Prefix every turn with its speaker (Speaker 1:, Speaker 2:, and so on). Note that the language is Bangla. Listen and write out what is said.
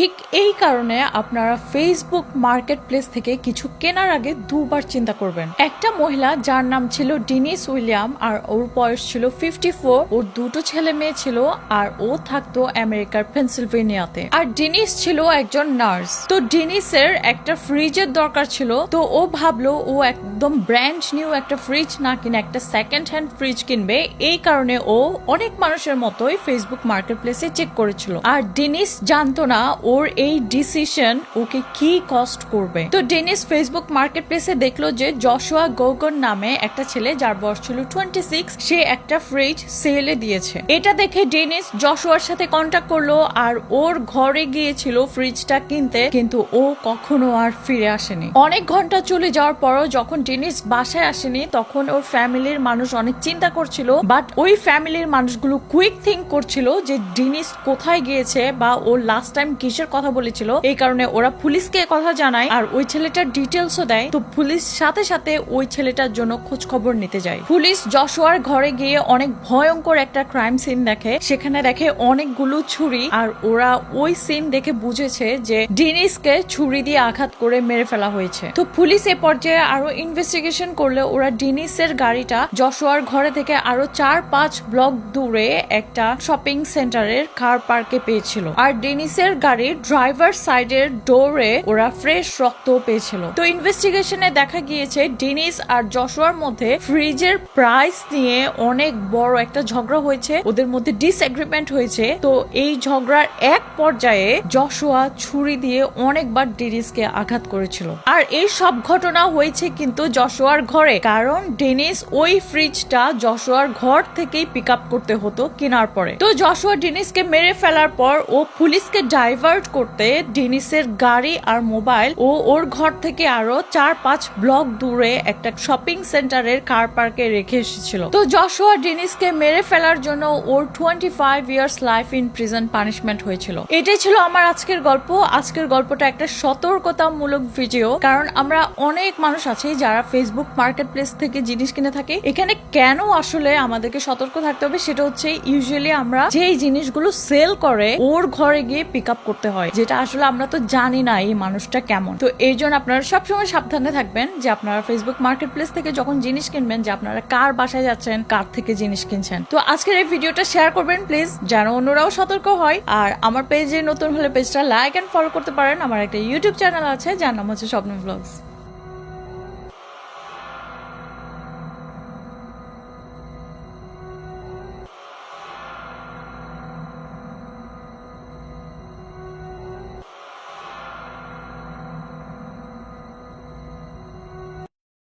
Speaker 1: ঠিক এই কারণে আপনারা ফেসবুক মার্কেট প্লেস থেকে কিছু কেনার আগে দুবার চিন্তা করবেন। একটা মহিলা যার নাম ছিল ডিনিস উইলিয়াম আর ওর বয়স ছিল ফিফটি ফোর ওর দুটো ছেলে মেয়ে ছিল আর ও থাকতো আমেরিকার পেনসিলভেনিয়াতে আর ডিনিস ছিল একজন নার্স। তো ডিনিসের একটা ফ্রিজের দরকার ছিল, তো ও ভাবলো ও একদম ব্র্যান্ড নিউ একটা ফ্রিজ না কিনে একটা সেকেন্ড হ্যান্ড ফ্রিজ কিনবে। এই কারণে ও অনেক মানুষের মতোই ফেসবুক মার্কেট প্লেসে চেক করেছিল। আর ডেনিস জানতো না ওর এই ডিসিশন ওকে কি কস্ট করবে? তো ডেনিস ফেসবুক মার্কেট প্লেসে দেখল যে জশুয়া গোগন নামে একটা ছেলে, যার বয়স ছিল টোয়েন্টি সিক্স সে একটা ফ্রিজ সেলে দিয়েছে। এটা দেখে ডেনিস জশুয়ার সাথে কন্ট্যাক্ট করল আর ওর ঘরে গিয়েছিল ফ্রিজটা কিনতে, কিন্তু ও কখনো আর ফিরে আসেনি। অনেক ঘণ্টা চলে যাওয়ার পরও যখন ডেনিস বাসায় আসেনি, তখন ওর ফ্যামিলির মানুষ অনেক চিন্তা করছিল বাট ওই ফ্যামিলির মানুষগুলো কুইক থিঙ্ক করছিল যে ডেনিস কোথায় গিয়েছে বা ও লাস্ট টাইম কিসের কথা বলেছিল। এই কারণে ওরা পুলিশকে কথা জানায়, আর ওই ছেলেটার ডিটেলসও দেয়। তো পুলিশ সাথে সাথে ওই ছেলেটার জন্য খোঁজ খবর নিতে যায়। পুলিশ যশোয়ার ঘরে গিয়ে অনেক ভয়ঙ্কর একটা ক্রাইম সিন দেখে। সেখানে দেখে অনেকগুলো ছুরি, আর ওরা ওই সিন দেখে বুঝেছে যে ডিনিসকে ছুরি দিয়ে আঘাত করে মেরে ফেলা হয়েছে। তো পুলিশ এ পর্যায়ে আরও ইনভেস্টিগেশন করলে ওরা ডিনিসের গাড়িটা যশোয়ার ঘরে থেকে আরও চার পাঁচ ব্লক দূরে একটা শপিং সেন্টারের কার পার্কে পেয়েছিল। আর ডেনিসের গাড়ির ড্রাইভার সাইডের ডোরে ওরা ফ্রেশ রক্ত পেয়েছিল। তো ইনভেস্টিগেশনে দেখা গিয়েছে ডেনিস আর যশোয়ার মধ্যে ফ্রিজের প্রাইস নিয়ে অনেক বড় একটা ঝগড়া হয়েছে, ওদের মধ্যে ডিসএগ্রিমেন্ট হয়েছে। তো এই ঝগড়ার এক পর্যায়ে যশোয়া ছুরি দিয়ে অনেকবার ডেনিসকে আঘাত করেছিল। আর এই সব ঘটনা হয়েছে কিন্তু যশোয়ার ঘরে, কারণ ডেনিস ওই ফ্রিজটা যশোয়ার ঘর থেকেই পিক করতে হতো কেনার পরে। তো যশোয়া ডেনিসকে মেরে ফেলার পর ও পুলিশকে ডাইভার্ট করতে ডেনিসের গাড়ি আর মোবাইল ও ওর ঘর থেকে আরও চার পাঁচ ব্লক দূরে একটা শপিং সেন্টারের কার পার্কে রেখে এসেছিল। তো যশোয়া ডেনিসকে মেরে ফেলার জন্য ওর twenty five years life in prison punishment হয়েছিল। এটাই ছিল আমার আজকের গল্প। আজকের গল্পটা একটা সতর্কতামূলক ভিডিও কারণ আমরা অনেক মানুষ আছি যারা ফেসবুক মার্কেট প্লেস থেকে জিনিস কিনে থাকি। এখানে কেন আসলে আমাদেরকে সতর্ক থাকতে হবে সেটা হচ্ছে ইউজুয়ালি আমরা যেই জিনিসগুলো সেল করে, ওর ঘরে গিয়ে পিক আপ করতে হয়, যেটা আসলে আমরা তো জানি না এই মানুষটা কেমন। তো এই জন্য আপনারা সবসময় সাবধানে থাকবেন যে আপনারা ফেসবুক মার্কেট প্লেস থেকে যখন জিনিস কিনবেন, যে আপনারা কার বাসায় যাচ্ছেন, কার থেকে জিনিস কিনছেন। তো আজকের এই ভিডিওটা শেয়ার করবেন প্লিজ যেন অন্যরাও সতর্ক হয়। আর আমার পেজে নতুন হলে পেজটা লাইক অ্যান্ড ফলো করতে পারেন। আমার একটা ইউটিউব চ্যানেল আছে, যার নাম হচ্ছে স্বপ্ন ব্লগস